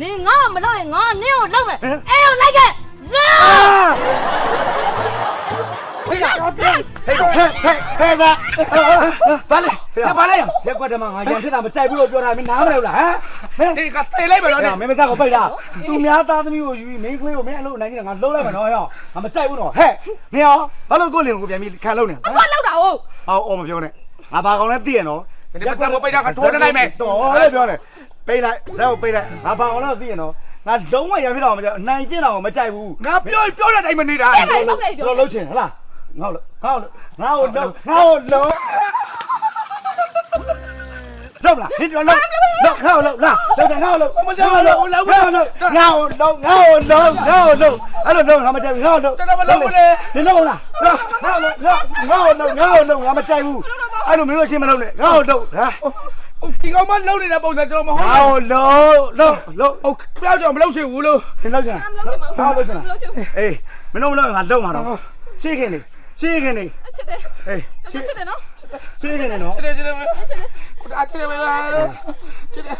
နင်ငါ့ကိုမလုပ်ရင်ငါနင့်ကိုလုပ်မယ်အဲကိုလိုက်ခဲ့လာဟေးဟေးဟေးဟေးဟေးစားဘာလဲဘာလဲရက်ကွက်တမငါရန်ထစ်တာမကြိုက်ဘူးလို့ပြောတာမင်းနားမလဲဘူးလားဟမ်ဒီကသေလိုက်မယ်နော်ဟဲ့မင်းမစားကိုပိတ်လားသူများသားသမီးကိုယူပြီးမင်းကလေးကိုမင်းအလုပ်နိုင်နေတာငါလှုပ်လိုက်မယ်နော်ဟဲ့ငါမကြိုက်ဘူးနော်ဟဲ့မင်းရောဘာလို့ကိုလင်ကိုပြန်ပြီးခံလို့နေအကွာလောက်တာဟုတ်ဟောအော်မပြောနဲ့ငါဘာကောင်လဲသိရနော်ဒီပတ်စံကိုပိတ်တာကထိုးနေလိုက်မယ်တော်လေပြောနေ ပိတ်လိုက်ဇက်ကိုပိတ်လိုက်ငါဘာကောင်လဲသိရနော်ငါလုံးဝရံဖြစ်တော့မကြိုက်နိုင်ကျင့်တော့မကြိုက်ဘူးငါပြောပြောတဲ့အတိုင်းမနေတာတော်လုံးချင်ဟလားငါ့လို့ငါ့လို့ငါ့ကိုလုံးငါ့ကိုလုံးလောက်လားဒီတော့လောက်လောက်ငါ့ကိုလုံးလာလောက်တယ်ငါ့ကိုလုံးမလုံးလုံးလုံးငါ့ကိုလုံးငါ့ကိုလုံးငါ့ကိုလုံးငါ့ကိုလုံးအဲ့လိုလုံးငါမကြိုက်ဘူးငါ့ကိုလုံးကျွန်တော်မလုပ်ဘူးလေနင်လုံးလားငါ့ကိုလုံးငါ့ကိုလုံးငါ့ကိုလုံးငါမကြိုက်ဘူးအဲ့လိုမင်းတို့ရှင်းမလုံးနဲ့ငါ့ကိုလုံးဟာ ဒီကောင်မလုံနေတဲ့ပုံစံကျွန်တော်မဟုတ်ငါ့ကိုလုံးလုံးလုံးဟုတ်ပြောကြမလုပ်ချင်ဘူးလို့နင်လောက်ချင်မလုပ်ချင်ပါဘူးငါ့ကိုလုံးချင်မလုပ်ချင်ဘူးအေးမင်းတို့မလုံးငါလုံးမှာတော့ရှင်းခင်နေရှင်းခင်နေအချစ်တယ်အေးအချစ်တယ်နော်ရှင်းခင်နေနော်ချစ်တယ်ချစ်တယ်ကိုတာချစ်တယ်ပဲချစ်တယ်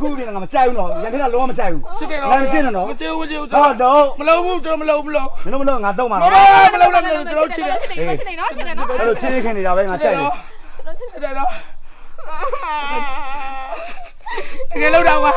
ခုပြင်ငါမကြိုက်ဘူးနော်ရန်ထင်းကလုံးဝမကြိုက်ဘူးချစ်တယ်လမ်းကျင်းတယ်နော်မချစ်ဘူးမချစ်ဘူးဟောတော့မလုပ်ဘူးကျွန်တော်မလုပ်ဘူးလို့မင်းတို့မလုံးငါတော့မှာမနော်မလုပ်လည်းမလုပ်ကျွန်တော်ချစ်တယ်ချစ်တယ်ချစ်တယ်နော်ချစ်တယ်နော်အဲ့လိုရှင်းခင်နေတာပဲငါကြိုက်တယ်ချစ်တယ်နော် တကယ်လောက်တော့ကွာ